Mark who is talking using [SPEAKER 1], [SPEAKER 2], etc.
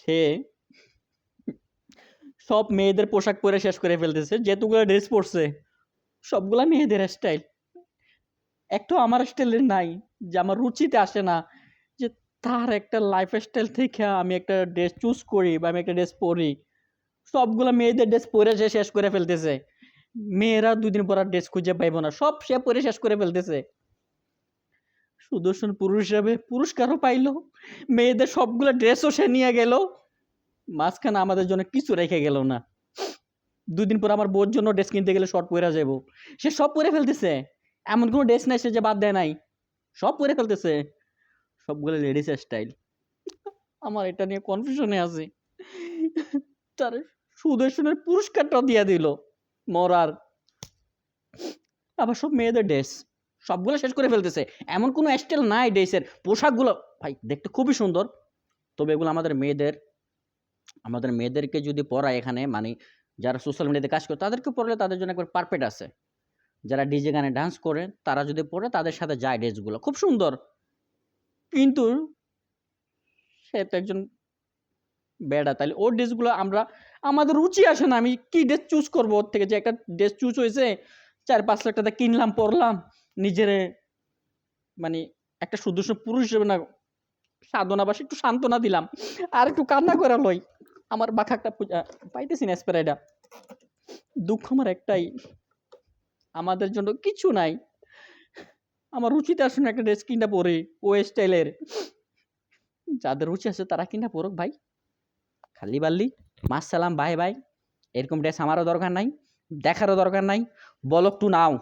[SPEAKER 1] সে সব মেয়েদের পোশাক পরে শেষ করে ফেলতেছে। যেতগুলো ড্রেস পরছে, সবগুলা মেয়েদের স্টাইল একটু আমার স্টাইলের নাই, যে আমার রুচিতে আসে না, যে তার একটা লাইফ স্টাইল থেকে আমি একটা ড্রেস চুজ করি বা আমি একটা ড্রেস পরি। সবগুলো মেয়েদের ড্রেস পরে সে শেষ করে ফেলতেছে। মেয়েরা দুদিন পর ড্রেস খুঁজে পাইবো না। সব সে পরে শেষ করে ফেলতেছে। সুদর্শন পুরুষ হিসাবে পুরস্কারও পাইলো। মেয়েদের সবগুলো ড্রেসও সে নিয়ে গেল। মাঝখানে আমাদের জন্য কিছু রেখে গেল না। দুদিন পর আমার বউর জন্য ড্রেস কিনতে গেলে শর্ট পরে যাব সে সব পরে ফেলতেছে। এমন কোনো ড্রেস নাই সে যে বাদ দেয় নাই। সব পরে ফেলতেছে। সবগুলো লেডিস স্টাইল আমার এটা নিয়ে কনফিউশনে আছে। তার সুদর্শনের পুরস্কারটাও দিয়ে দিল। মরার। আবার সব মেয়েদের ড্রেস সবগুলো শেষ করে ফেলতেছে। এমন কোনো স্টাইল নাই ড্রেসের পোশাকগুলো, ভাই, দেখতে খুবই সুন্দর। তবে এগুলো আমাদের মেয়েদের, আমাদের মেয়েদেরকে যদি পড়ায় এখানে মানে যারা সোশ্যাল মিডিয়াতে কাজ করে, তাদেরকে পড়লে তাদের জন্য একবার পারফেক্ট আছে। যারা ডিজে গানে ডান্স করে, তারা যদি পড়ে তাদের সাথে যায় ড্রেসগুলো খুব সুন্দর। কিন্তু সে তো একজন বেড়া। তাহলে ওর ড্রেসগুলো আমরা, আমাদের রুচি আসে না। আমি কি ড্রেস চুজ করব? ওর থেকে যে একটা ড্রেস চুজ হয়েছে, চার পাঁচ লাখ টাকা কিনলাম, পরলাম। নিজেরে মানে একটা সুদর্শন পুরুষ হিসেবে না সাধনা বাসে একটু সান্ত্বনা দিলাম। আর একটু কান্না করে লই। আমার পূজা পাইতেছি না স্প্রাইডা দুঃখ আমার একটাই। আমাদের জন্য কিছু নাই। আমার রুচিতে আসুন একটা ড্রেস কিনা পরে, ও স্টাইলের যাদের রুচি আছে তারা কিনা পরুক ভাই। খালি বাল্লি। মাস সালাম, বাই বাই। এরকম ড্রেস আমারও দরকার নাই, দেখারও দরকার নাই। বলক টু নাও।